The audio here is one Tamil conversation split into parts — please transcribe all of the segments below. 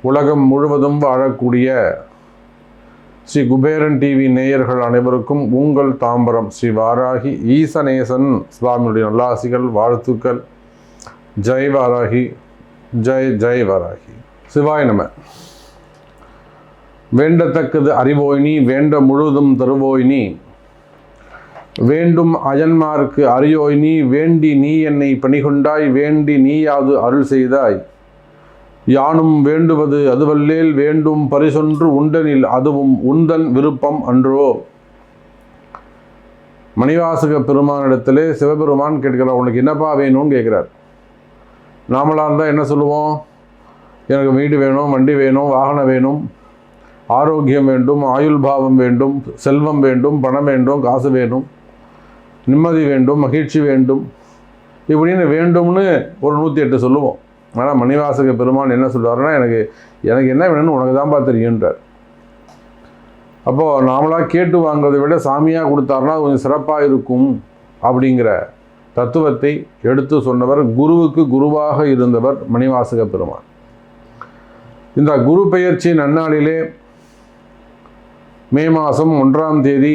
உலகம் முழுவதும் வாழக்கூடிய ஸ்ரீ குபேரன் டிவி நேயர்கள் அனைவருக்கும் உங்கள் தாம்பரம் ஸ்ரீ வாராகி ஈசநேசன் சுவாமியுடைய நல்லாசிகள் வாழ்த்துக்கள். ஜெய் வாராகி ஜெய் ஜெய் வாராகி. சிவாய் நம. வேண்டத்தக்கது அறிவோய்னி வேண்ட முழுவதும் தருவோய்னி வேண்டும் அயன்மார்க்கு அரியோய் நீ வேண்டி நீ என்னை பணிகொண்டாய் வேண்டி நீயாது அருள் செய்தாய். யானும் வேண்டுவது அதுவல்லேல் வேண்டும் பரிசொன்று உண்டனில் அதுவும் உந்தன் விருப்பம் அன்றோ. மணிவாசக பெருமானிடத்திலே சிவபெருமான் கேட்கிறார் உனக்கு என்னப்பா வேணும்னு கேட்குறார். நாமளாக இருந்தால் என்ன சொல்லுவோம்? எனக்கு வீடு வேணும் வண்டி வேணும் வாகனம் வேணும் ஆரோக்கியம் வேண்டும் ஆயுள் பாவம் வேண்டும் செல்வம் வேண்டும் பணம் வேண்டும் காசு வேணும். நிம்மதி வேண்டும் மகிழ்ச்சி வேண்டும். இப்படின்னு வேண்டும்னு ஒரு நூற்றி எட்டு சொல்லுவோம். ஆனால் மணிவாசக பெருமான் என்ன சொல்லுவாருன்னா எனக்கு எனக்கு என்ன வேணும்னு உனக்கு தான்ப்பா தெரியுன்றார் அப்போது நாமளாக கேட்டு வாங்குறதை விட சாமியாக கொடுத்தாருன்னா கொஞ்சம் சிறப்பாக இருக்கும் அப்படிங்கிற தத்துவத்தை எடுத்து சொன்னவர் குருவுக்கு குருவாக இருந்தவர் மணிவாசக பெருமான். இந்த குரு பெயர்ச்சி நன்னாளிலே மே மாதம் ஒன்றாம் தேதி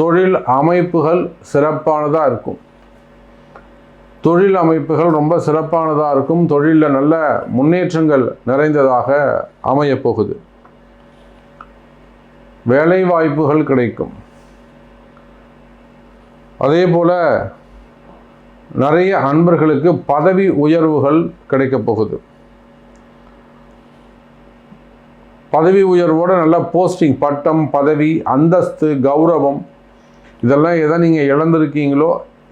தொழில் அமைப்புகள் சிறப்பானதாக இருக்கும். தொழில் அமைப்புகள் ரொம்ப சிறப்பானதாக இருக்கும். தொழிலில் நல்ல முன்னேற்றங்கள் நிறைந்ததாக அமையப்போகுது வேலைவாய்ப்புகள் வேலை வாய்ப்புகள் கிடைக்கும். அதே போல் நிறைய அன்பர்களுக்கு பதவி உயர்வுகள் கிடைக்கப் போகுது. பதவி உயர்வோட நல்ல போஸ்டிங் பட்டம் பதவி அந்தஸ்து கௌரவம் இதெல்லாம் எதை நீங்கள் இழந்திருக்கீங்களோ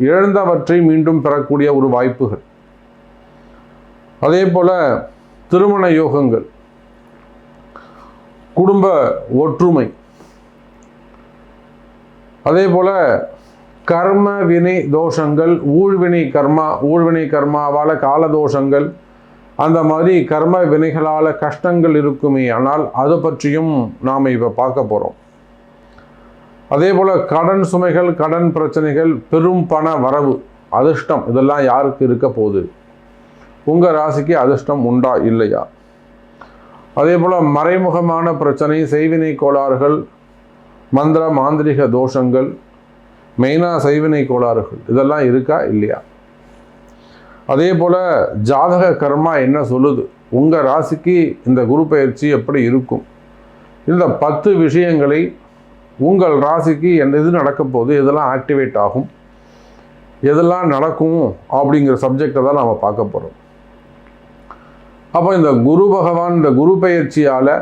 இழந்தவற்றை மீண்டும் பெறக்கூடிய ஒரு வாய்ப்புகள். அதே போல் திருமண யோகங்கள். குடும்ப ஒற்றுமை. அதே போல் கர்ம வினை தோஷங்கள் ஊழ்வினை கர்மா ஊழ்வினை கர்மாவால் கால தோஷங்கள் அந்த மாதிரி கர்ம வினைகளால் கஷ்டங்கள் இருக்குமே ஆனால் அது பற்றியும் நாம் இப்போ பார்க்க போகிறோம் அதே போல் கடன் சுமைகள் கடன் பிரச்சனைகள் பெரும் பண வரவு அதிர்ஷ்டம் இதெல்லாம் யாருக்கு இருக்க போகுது? உங்கள் ராசிக்கு அதிர்ஷ்டம் உண்டா இல்லையா? அதே போல் மறைமுகமான பிரச்சனை செய்வினை கோளாறுகள் மந்திர மாந்திரிக தோஷங்கள் மெயினாக செய்வினை கோளாறுகள் இதெல்லாம் இருக்கா இல்லையா? அதே போல் ஜாதக கர்மா என்ன சொல்லுது? உங்கள் ராசிக்கு இந்த குரு பயிற்சி எப்படி இருக்கும்? இந்த பத்து விஷயங்களை உங்கள் ராசிக்கு என்ன இது நடக்க போகுது எதெல்லாம் ஆக்டிவேட் ஆகும் எதெல்லாம் நடக்கும் அப்படிங்கிற சப்ஜெக்டை தான் நாம் பார்க்க போகிறோம் அப்போ இந்த குரு பகவான் இந்த குரு பயிற்சியால்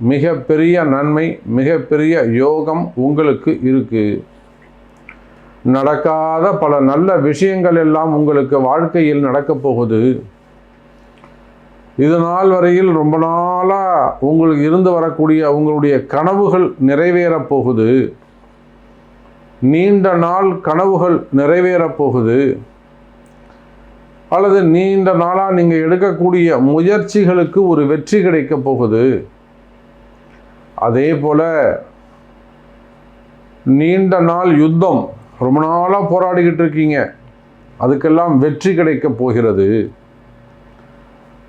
மிகப்பெரிய நன்மை மிகப்பெரிய யோகம் உங்களுக்கு இருக்குது நடக்காத பல நல்ல விஷயங்கள் எல்லாம் உங்களுக்கு வாழ்க்கையில் நடக்கப் போகுது. இது நாள் வரையில் ரொம்ப நாளாக உங்களுக்கு இருந்து வரக்கூடிய உங்களுடைய கனவுகள் நிறைவேறப் போகுது. நீண்ட நாள் கனவுகள் நிறைவேறப் போகுது. அல்லது நீண்ட நாளாக நீங்கள் எடுக்கக்கூடிய முயற்சிகளுக்கு ஒரு வெற்றி கிடைக்கப் போகுது. அதே போல் நீண்ட நாள் யுத்தம். ரொம்ப நாளாக போராடிக்கிட்டு இருக்கீங்க. அதுக்கெல்லாம் வெற்றி கிடைக்கப் போகிறது.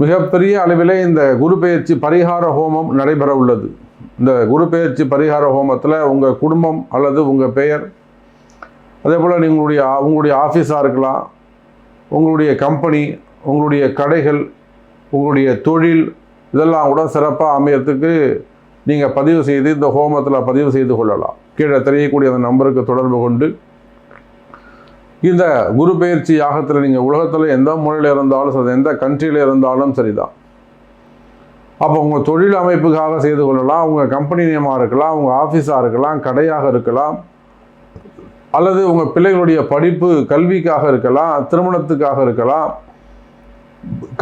மிகப்பெரிய அளவிலே இந்த குரு பெயர்ச்சி பரிகார ஹோமம் நடைபெற உள்ளது. இந்த குரு பெயர்ச்சி பரிகார ஹோமத்தில் உங்கள் குடும்பம் அல்லது உங்கள் பெயர் அதே போல் நீங்களுடைய உங்களுடைய ஆஃபீஸாக இருக்கலாம் உங்களுடைய கம்பெனி உங்களுடைய கடைகள் உங்களுடைய தொழில் இதெல்லாம் கூட சிறப்பாக அமையறதுக்கு நீங்கள் பதிவு செய்து இந்த ஹோமத்தில் பதிவு செய்து கொள்ளலாம். கீழே தெரியக்கூடிய அந்த நம்பருக்கு தொடர்பு கொண்டு இந்த குரு பயிற்சி யாகத்தில் நீங்கள் உலகத்தில் எந்த மூலையில் இருந்தாலும் சரி எந்த கண்ட்ரியில் இருந்தாலும் சரிதான். அப்போ உங்கள் தொழில் அமைப்புக்காக செய்து கொள்ளலாம் உங்கள் கம்பெனி நியமாக இருக்கலாம் உங்கள் ஆஃபீஸாக இருக்கலாம் கடையாக இருக்கலாம் அல்லது உங்கள் பிள்ளைகளுடைய படிப்பு கல்விக்காக இருக்கலாம் திருமணத்துக்காக இருக்கலாம்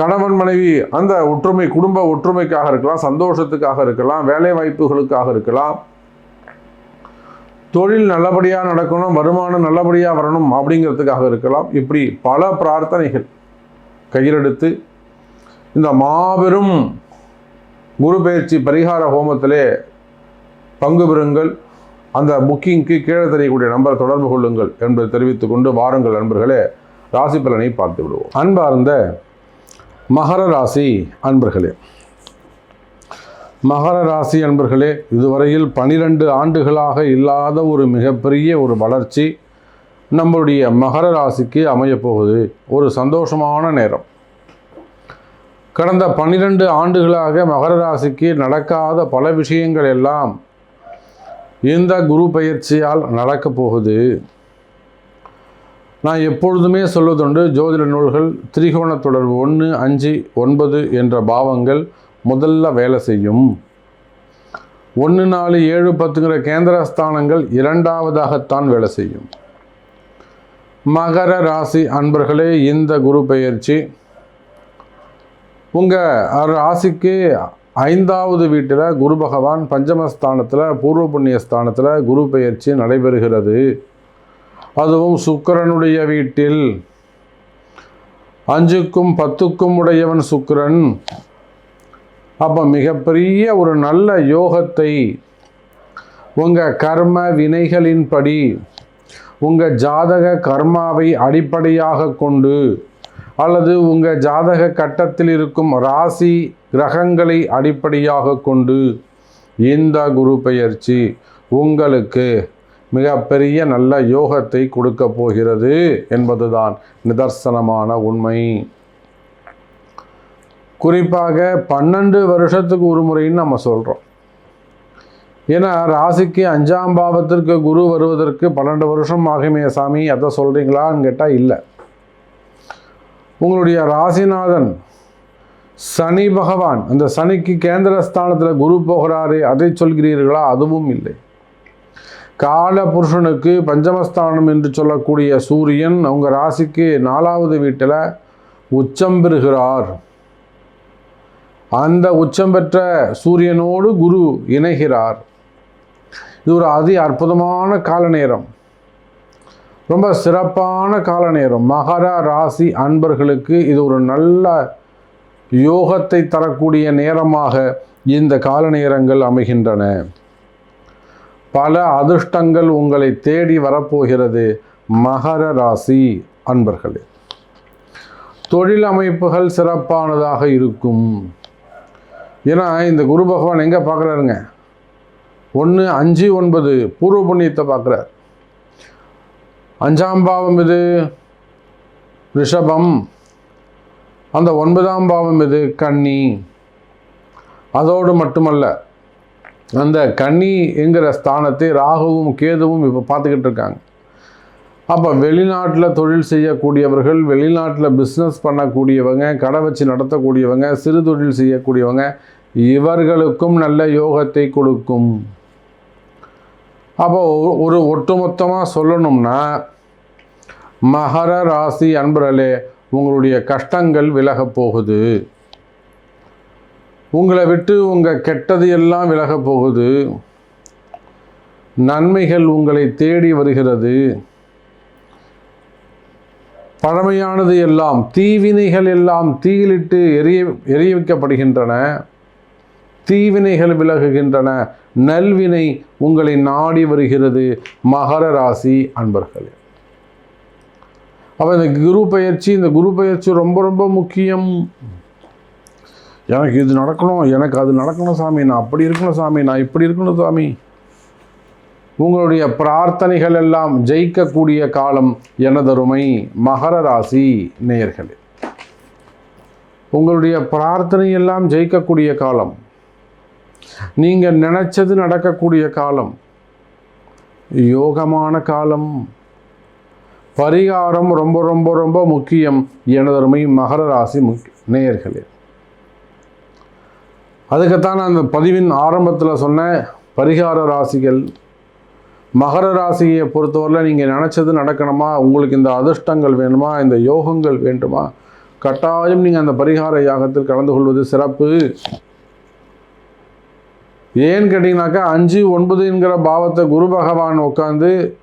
கணவன் மனைவி அந்த ஒற்றுமை குடும்ப ஒற்றுமைக்காக இருக்கலாம் சந்தோஷத்துக்காக இருக்கலாம் வேலை வாய்ப்புகளுக்காக இருக்கலாம் தொழில் நல்லபடியாக நடக்கணும் வருமானம் நல்லபடியாக வரணும் அப்படிங்கிறதுக்காக இருக்கலாம். இப்படி பல பிரார்த்தனைகள் கையிலெடுத்து இந்த மாபெரும் குரு பயிற்சி பரிகார ஹோமத்திலே பங்கு பெறுங்கள். அந்த புக்கிங்க்கு கீழே தெரியக்கூடிய நம்பரை தொடர்பு கொள்ளுங்கள் என்பதை தெரிவித்துக் கொண்டு வாருங்கள் நண்பர்களே. ராசி பலனை பார்த்து விடுவோம் அன்பார்ந்த மகர ராசி அன்பர்களே மகர ராசி அன்பர்களே இதுவரையில் பனிரெண்டு ஆண்டுகளாக இல்லாத ஒரு மிகப்பெரிய ஒரு வளர்ச்சி நம்மளுடைய மகர ராசிக்கு அமையப்போகுது ஒரு சந்தோஷமான நேரம். கடந்த பன்னிரண்டு ஆண்டுகளாக மகர ராசிக்கு நடக்காத பல விஷயங்கள் எல்லாம் இந்த குரு பயிற்சியால் நடக்கப் போகுது. நான் எப்பொழுதுமே சொல்வதுண்டு ஜோதிட நூல்கள் திரிகோண தொடர்பு ஒன்று அஞ்சு ஒன்பது என்ற பாவங்கள் முதல்ல வேலை செய்யும். ஒன்று நாலு ஏழு பத்துங்கிற கேந்திரஸ்தானங்கள் இரண்டாவதாகத்தான் வேலை செய்யும். மகர ராசி அன்பர்களே இந்த குரு பெயர்ச்சி. உங்கள் ராசிக்கு ஐந்தாவது வீட்டில் குரு பகவான் பஞ்சமஸ்தானத்தில் பூர்வ புண்ணிய ஸ்தானத்தில் குரு பெயர்ச்சி நடைபெறுகிறது. அதுவும் சுக்கரனுடைய வீட்டில். அஞ்சுக்கும் பத்துக்கும் உடையவன் சுக்கரன். அப்போ மிகப்பெரிய ஒரு நல்ல யோகத்தை உங்கள் கர்ம வினைகளின்படி உங்கள் ஜாதக கர்மாவை அடிப்படையாக கொண்டு அல்லது உங்கள் ஜாதக கட்டத்தில் இருக்கும் ராசி கிரகங்களை அடிப்படையாக கொண்டு இந்த குரு பெயர்ச்சி உங்களுக்கு மிகப்பெரிய நல்ல யோகத்தை கொடுக்க போகிறது என்பதுதான் நிதர்சனமான உண்மை. குறிப்பாக பன்னெண்டு வருஷத்துக்கு ஒரு முறைன்னு நம்ம சொல்கிறோம் ஏன்னா ராசிக்கு அஞ்சாம் பாவத்திற்கு குரு வருவதற்கு பன்னெண்டு வருஷம் ஆகுமே சாமி அதை சொல்கிறீங்களான்னு கேட்டால் இல்லை. உங்களுடைய ராசிநாதன் சனி பகவான் அந்த சனிக்கு கேந்திர ஸ்தானத்தில் குரு போகிறாரு அதை சொல்கிறீர்களா? அதுவும் இல்லை. கால புருஷனுக்கு பஞ்சமஸ்தானம் என்று சொல்லக்கூடிய சூரியன் அவங்க ராசிக்கு நாலாவது வீட்டில் உச்சம் பெறுகிறார். அந்த உச்சம் பெற்ற சூரியனோடு குரு இணைகிறார். இது ஒரு அதி அற்புதமான கால நேரம் ரொம்ப சிறப்பான கால நேரம் மகர ராசி அன்பர்களுக்கு இது ஒரு நல்ல யோகத்தை தரக்கூடிய நேரமாக இந்த கால நேரங்கள் அமைகின்றன. பல அதிர்ஷ்டங்கள் உங்களை தேடி வரப்போகிறது மகர ராசி அன்பர்களே. தொழில் அமைப்புகள் சிறப்பானதாக இருக்கும். ஏன்னா இந்த குரு பகவான் எங்கே பார்க்குறாருங்க ஒன்று அஞ்சு ஒன்பது பூர்வ புண்ணியத்தை பார்க்குறார் அஞ்சாம் பாவம் இது ரிஷபம். அந்த ஒன்பதாம் பாவம் இது கன்னி. அதோடு மட்டுமல்ல அந்த கன்னி என்கிற ஸ்தானத்தை ராகுவும் கேதுவும் இப்போ பார்த்துக்கிட்டு இருக்காங்க. அப்போ வெளிநாட்டில் தொழில் செய்யக்கூடியவர்கள் வெளிநாட்டில் பிஸ்னஸ் பண்ணக்கூடியவங்க கடை வச்சு நடத்தக்கூடியவங்க சிறு தொழில் செய்யக்கூடியவங்க இவர்களுக்கும் நல்ல யோகத்தை கொடுக்கும். அப்போ ஒரு ஒட்டுமொத்தமாக சொல்லணும்னா மகர ராசி அன்பர்களே உங்களுடைய கஷ்டங்கள் விலகப் போகுது. உங்களை விட்டு உங்கள் கெட்டது எல்லாம் விலகப் போகுது. நன்மைகள் உங்களை தேடி வருகிறது. பழமையானது எல்லாம் தீவினைகள் எல்லாம் தீயிலிட்டு எரிய எரிய வைக்கப்படுகின்றன தீவினைகள் விலகுகின்றன. நல்வினை உங்களை நாடி வருகிறது. மகர ராசி அன்பர்களே. அப்போ இந்த குரு பயிற்சி இந்த குரு பயிற்சி ரொம்ப ரொம்ப முக்கியம். எனக்கு இது நடக்கணும் எனக்கு அது நடக்கணும் சாமி. நான் அப்படி இருக்கணும் சாமி. நான் இப்படி இருக்கணும் சாமி. உங்களுடைய பிரார்த்தனைகள் எல்லாம் ஜெயிக்கக்கூடிய காலம் எனதருமை மகர ராசி நேயர்களே. உங்களுடைய பிரார்த்தனை எல்லாம் ஜெயிக்கக்கூடிய காலம் நீங்கள் நினைச்சது நடக்கக்கூடிய காலம் யோகமான காலம் பரிகாரம் ரொம்ப ரொம்ப ரொம்ப முக்கியம் எனதருமை மகர ராசி முக்கிய நேயர்களே. அதுக்குத்தான் நான் அந்த பதிவின் ஆரம்பத்தில் சொன்ன பரிகார ராசிகள் மகர ராசியை பொறுத்தவரையில் நீங்கள் நினச்சது நடக்கணுமா? உங்களுக்கு இந்த அதிர்ஷ்டங்கள் வேணுமா? இந்த யோகங்கள் வேண்டுமா? கட்டாயம் நீங்கள் அந்த பரிகார யாகத்தில் கலந்து கொள்வது சிறப்பு. ஏன்னு கேட்டிங்கனாக்கா அஞ்சு ஒன்பது என்கிற பாவத்தை குரு பகவான் உட்காந்து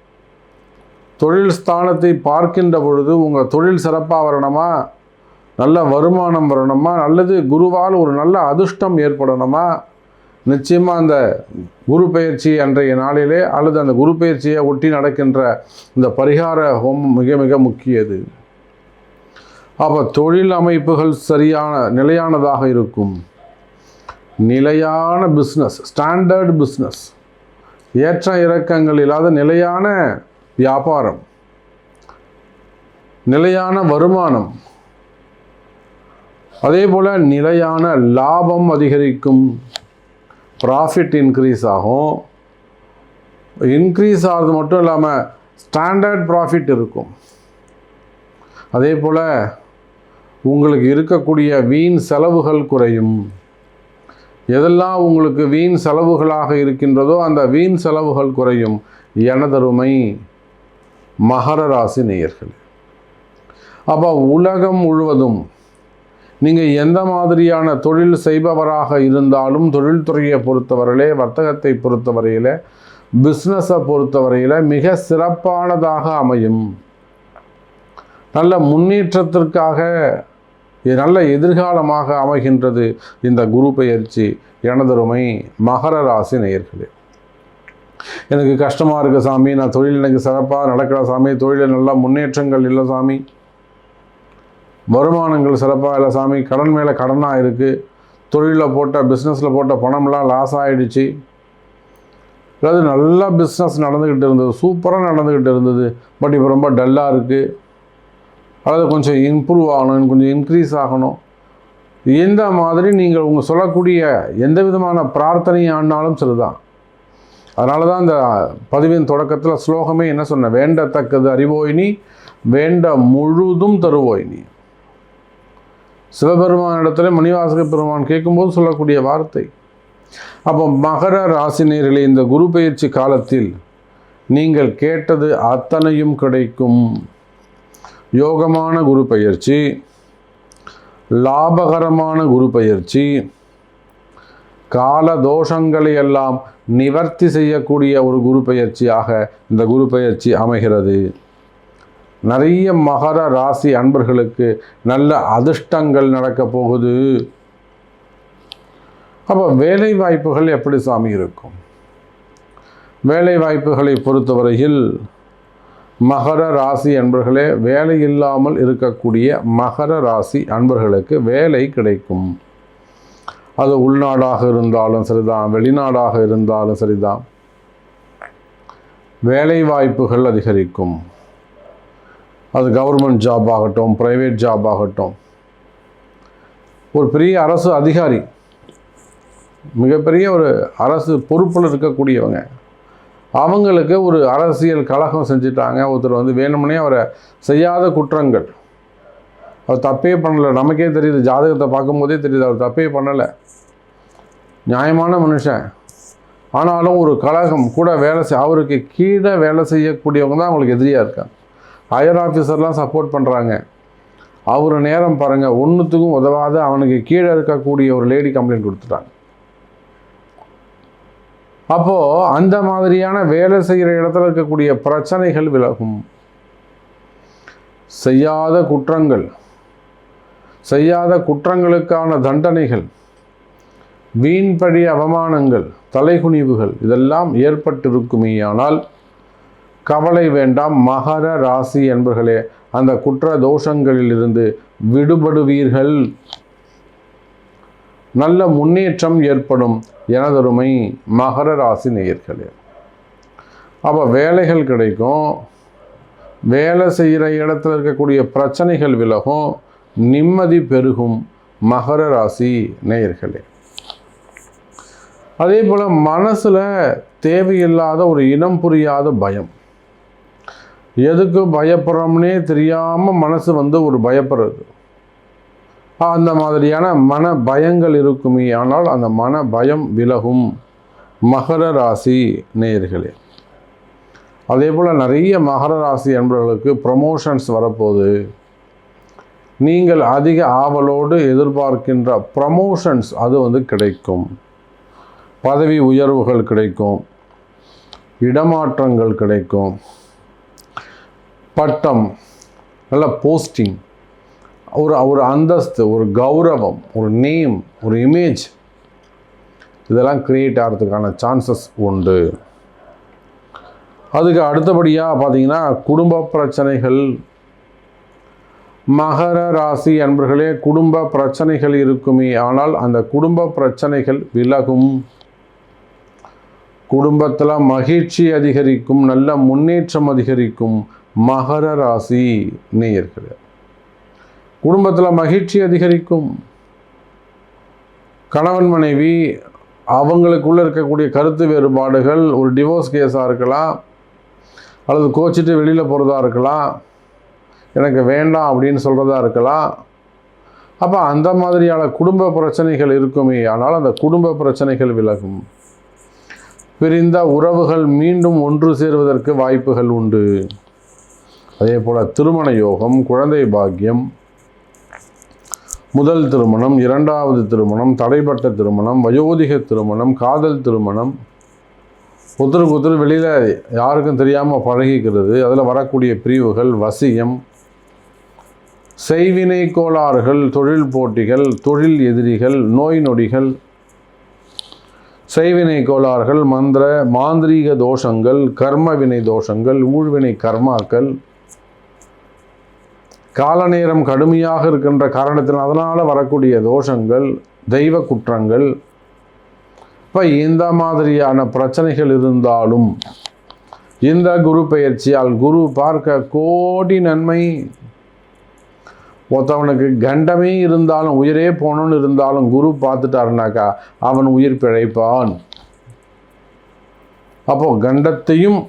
தொழில் ஸ்தானத்தை பார்க்கின்ற பொழுது உங்கள் தொழில் சிறப்பாக வரணுமா? நல்ல வருமானம் வரணுமா? நல்லது குருவால் ஒரு நல்ல அதிர்ஷ்டம் ஏற்படணுமா? நிச்சயமாக அந்த குரு பயிற்சி அன்றைய நாளிலே அல்லது அந்த குரு பயிற்சியை ஒட்டி நடக்கின்ற இந்த பரிகார ஹோமம் மிக மிக முக்கியது. அப்போ தொழில் அமைப்புகள் சரியான நிலையானதாக இருக்கும். நிலையான பிஸ்னஸ் ஸ்டாண்டர்ட் பிஸ்னஸ் ஏற்ற இறக்கங்கள் இல்லாத நிலையான வியாபாரம். நிலையான வருமானம். அதே போல் நிலையான லாபம் அதிகரிக்கும். ப்ராஃபிட் இன்க்ரீஸ் ஆகும். இன்க்ரீஸ் ஆகிறது மட்டும் இல்லாமல் ஸ்டாண்டர்ட் ப்ராஃபிட் இருக்கும். அதே போல் உங்களுக்கு இருக்கக்கூடிய வீண் செலவுகள் குறையும். எதெல்லாம் உங்களுக்கு வீண் செலவுகளாக இருக்கின்றதோ அந்த வீண் செலவுகள் குறையும். எனதருமை மகர ராசி நேயர்கள். அப்போ உலகம் முழுவதும் நீங்கள் எந்த மாதிரியான தொழில் செய்பவராக இருந்தாலும் தொழில்துறையை பொறுத்தவரையிலே வர்த்தகத்தை பொறுத்தவரையில் பிஸ்னஸை பொறுத்தவரையில் மிக சிறப்பானதாக அமையும். நல்ல முன்னேற்றத்திற்காக நல்ல எதிர்காலமாக அமைகின்றது இந்த குரு பெயர்ச்சி. எனதருமை மகர ராசி நேயர்களே. எனக்கு கஷ்டமாக இருக்குது சாமி. நான் தொழில் எனக்கு சிறப்பாக நடக்கிற சாமி. தொழிலில் நல்ல முன்னேற்றங்கள் இல்லை சாமி. வருமானங்கள் சிறப்பாக இல்லை சாமி கடன் மேலே கடனாக இருக்குது தொழிலில் போட்ட பிஸ்னஸில் போட்ட பணம்லாம் லாஸ் ஆகிடுச்சு அதாவது நல்லா பிஸ்னஸ் நடந்துக்கிட்டு இருந்தது சூப்பராக நடந்துக்கிட்டு இருந்தது. பட் இப்போ ரொம்ப டல்லாக இருக்குது அதாவது கொஞ்சம் இம்ப்ரூவ் ஆகணும் கொஞ்சம் இன்க்ரீஸ் ஆகணும். எந்த மாதிரி நீங்கள் உங்கள் சொல்லக்கூடிய எந்த விதமான பிரார்த்தனை ஆனாலும் சரிதான். அதனால தான் இந்த பதிவின் தொடக்கத்தில் ஸ்லோகமே என்ன சொன்ன வேண்டத்தக்கது அறிவோயினி வேண்ட முழுதும் தருவோயினி சிவபெருமான் இடத்துல மணிவாசக பெருமான் கேட்கும்போது சொல்லக்கூடிய வார்த்தை. அப்போ மகர ராசினியர்களே இந்த குரு பயிற்சி காலத்தில் நீங்கள் கேட்டது அத்தனையும் கிடைக்கும். யோகமான குரு பயிற்சி லாபகரமான குரு பயிற்சி கால தோஷங்களை எல்லாம் நிவர்த்தி செய்யக்கூடிய ஒரு குரு பயிற்சியாக இந்த குரு பயிற்சி அமைகிறது. நிறைய மகர ராசி அன்பர்களுக்கு நல்ல அதிர்ஷ்டங்கள் நடக்க போகுது. அப்போ வேலை வாய்ப்புகள் எப்படி சாமி இருக்கும்? வேலை வாய்ப்புகளை பொறுத்தவரையில் மகர ராசி அன்பர்களே வேலை இல்லாமல் இருக்கக்கூடிய மகர ராசி அன்பர்களுக்கு வேலை கிடைக்கும். அது உள்நாடாக இருந்தாலும் சரிதான் வெளிநாடாக இருந்தாலும் சரிதான். வேலை வாய்ப்புகள் அதிகரிக்கும். அது கவர்மெண்ட் ஜாப் ஆகட்டும் ப்ரைவேட் ஜாப் ஆகட்டும். ஒரு பெரிய அரசு அதிகாரி மிகப்பெரிய ஒரு அரசு பொறுப்பில் இருக்கக்கூடியவங்க அவங்களுக்கு ஒரு அரசியல் கழகம் செஞ்சுட்டாங்க. ஒருத்தர் வந்து வேணுமனே அவரை செய்யாத குற்றங்கள். அவர் தப்பே பண்ணலை. நமக்கே தெரியுது ஜாதகத்தை பார்க்கும்போதே தெரியுது அவர் தப்பே பண்ணலை. நியாயமான மனுஷன். ஆனாலும் ஒரு கழகம் கூட வேலை செய் அவருக்கு கீழே வேலை செய்யக்கூடியவங்க தான் அவங்களுக்கு எதிரியாக இருக்காங்க. ஹையர் ஆஃபீஸர்லாம் சப்போர்ட் பண்ணுறாங்க அவர் நேரம் பாருங்கள் ஒன்றுத்துக்கும் உதவாத அவனுக்கு கீழே இருக்கக்கூடிய ஒரு லேடி கம்ப்ளைண்ட் கொடுத்துட்டாங்க. அப்போது அந்த மாதிரியான வேலை செய்கிற இடத்துல இருக்கக்கூடிய பிரச்சனைகள் விலகும். செய்யாத குற்றங்கள் செய்யாத குற்றங்களுக்கான தண்டனைகள் வீண்பழி அவமானங்கள் தலைகுனிவுகள் இதெல்லாம் ஏற்பட்டிருக்குமேயானால் கவலை வேண்டாம் மகர ராசி என்பர்களே அந்த குற்ற தோஷங்களிலிருந்து விடுபடுவீர்கள். நல்ல முன்னேற்றம் ஏற்படும் எனதொருமை மகர ராசி நேயர்களே. அப்போ வேலைகள் கிடைக்கும். வேலை செய்கிற இடத்துல இருக்கக்கூடிய பிரச்சனைகள் விலகும். நிம்மதி பெருகும் மகர ராசி நேயர்களே. அதே போல் மனசில் தேவையில்லாத ஒரு இனம் புரியாத பயம். எதுக்கு பயப்படுறோம்னே தெரியாமல் மனசு வந்து ஒரு பயப்படுறது. அந்த மாதிரியான மன பயங்கள் இருக்குமே ஆனால் அந்த மன பயம் விலகும். மகர ராசி நேயர்களே அதே போல் நிறைய மகர ராசி என்பவர்களுக்கு ப்ரமோஷன்ஸ் வரப்போகுது. நீங்கள் அதிக ஆவலோடு எதிர்பார்க்கின்ற ப்ரமோஷன்ஸ் அது வந்து கிடைக்கும். பதவி உயர்வுகள் கிடைக்கும். இடமாற்றங்கள் கிடைக்கும். பட்டம் நல்ல போஸ்டிங் ஒரு ஒரு அந்தஸ்து ஒரு கௌரவம் ஒரு நேம் ஒரு இமேஜ் இதெல்லாம் கிரியேட் ஆகிறதுக்கான சான்சஸ் உண்டு. அதுக்கு அடுத்தபடியாக பார்த்தீங்கன்னா குடும்ப பிரச்சனைகள் மகர ராசி அன்பர்களே குடும்ப பிரச்சனைகள் இருக்குமே ஆனால் அந்த குடும்ப பிரச்சனைகள் விலகும். குடும்பத்தில் மகிழ்ச்சி அதிகரிக்கும் நல்ல முன்னேற்றம் அதிகரிக்கும் மகர ராசி நேயர்களே குடும்பத்தில் மகிழ்ச்சி அதிகரிக்கும். கணவன் மனைவி அவங்களுக்குள்ள இருக்கக்கூடிய கருத்து வேறுபாடுகள் ஒரு டிவோர்ஸ் கேஸாக இருக்கலாம் அல்லது கோச்சிட்டு வெளியில் போகிறதா இருக்கலாம் எனக்கு வேண்டாம் அப்படின்னு சொல்கிறதா இருக்கலாம். அப்போ அந்த மாதிரியான குடும்ப பிரச்சனைகள் இருக்குமே ஆனால் அந்த குடும்ப பிரச்சனைகள் விலகும். பிரிந்த உறவுகள் மீண்டும் ஒன்று சேருவதற்கு வாய்ப்புகள் உண்டு. அதே போல் திருமண யோகம் குழந்தை பாக்கியம் முதல் திருமணம் இரண்டாவது திருமணம் தடைப்பட்ட திருமணம் வயோதிக திருமணம் காதல் திருமணம் ஒருத்தருக்கு ஒருத்தர் வெளியில் யாருக்கும் தெரியாமல் பழகிக்கிறது. அதில் வரக்கூடிய பிரிவுகள் வசியம் செய்வினை கோளாறுகள் தொழில் போட்டிகள் தொழில் எதிரிகள் நோய் நொடிகள் செய்வினை கோளாறுகள் மந்திர மாந்திரீக தோஷங்கள் கர்மவினை தோஷங்கள் ஊழ்வினை கர்மாக்கள் கால நேரம் கடுமையாக இருக்கின்ற காரணத்தில் அதனால் வரக்கூடிய தோஷங்கள் தெய்வ குற்றங்கள் இப்போ இந்த மாதிரியான பிரச்சனைகள் இருந்தாலும் இந்த குரு பயிற்சியால் குரு பார்க்க கோடி நன்மை. ஒருத்தவனுக்கு கண்டமே இருந்தாலும் உயிரே போகணும்னு இருந்தாலும் குரு பார்த்துட்டாருனாக்கா அவன் உயிர் பிழைப்பான். அப்போ கண்டத்தையும்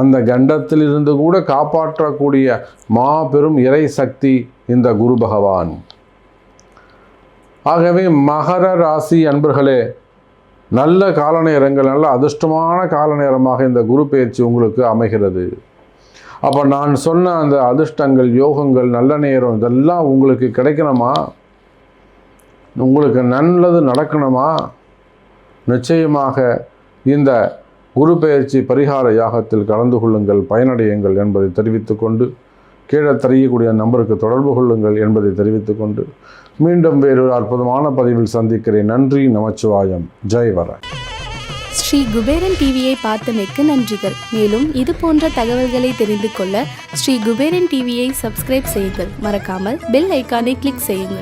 அந்த கண்டத்தில் இருந்து கூட காப்பாற்றக்கூடிய மாபெரும் இறை சக்தி இந்த குரு பகவான். ஆகவே மகர ராசி அன்பர்களே நல்ல கால நேரங்கள் நல்ல அதிர்ஷ்டமான கால நேரமாக இந்த குரு பயிற்சி உங்களுக்கு அமைகிறது. அப்போ நான் சொன்ன அந்த அதிர்ஷ்டங்கள் யோகங்கள் நல்ல நேரம் இதெல்லாம் உங்களுக்கு கிடைக்கணுமா? உங்களுக்கு நல்லது நடக்கணுமா? நிச்சயமாக இந்த குரு பெயர்ச்சி பரிகார யாகத்தில் கலந்து கொள்ளுங்கள் பயனடையுங்கள் என்பதை தெரிவித்துக்கொண்டு கீழே தெரியக்கூடிய நம்பருக்கு தொடர்பு கொள்ளுங்கள் என்பதை தெரிவித்துக்கொண்டு மீண்டும் வேறொரு அற்புதமான பதிவில் சந்திக்கிறேன். நன்றி நமச்சிவாயம். ஜெய் வர ஸ்ரீ குபேரன் டிவியை பார்த்தமைக்கு நன்றிகள். மேலும் இது போன்ற தகவல்களை தெரிந்து கொள்ள ஸ்ரீ குபேரன் டிவியை சப்ஸ்கிரைப் செய்யுங்கள். மறக்காமல் பெல் ஐக்கானை கிளிக் செய்யுங்கள்.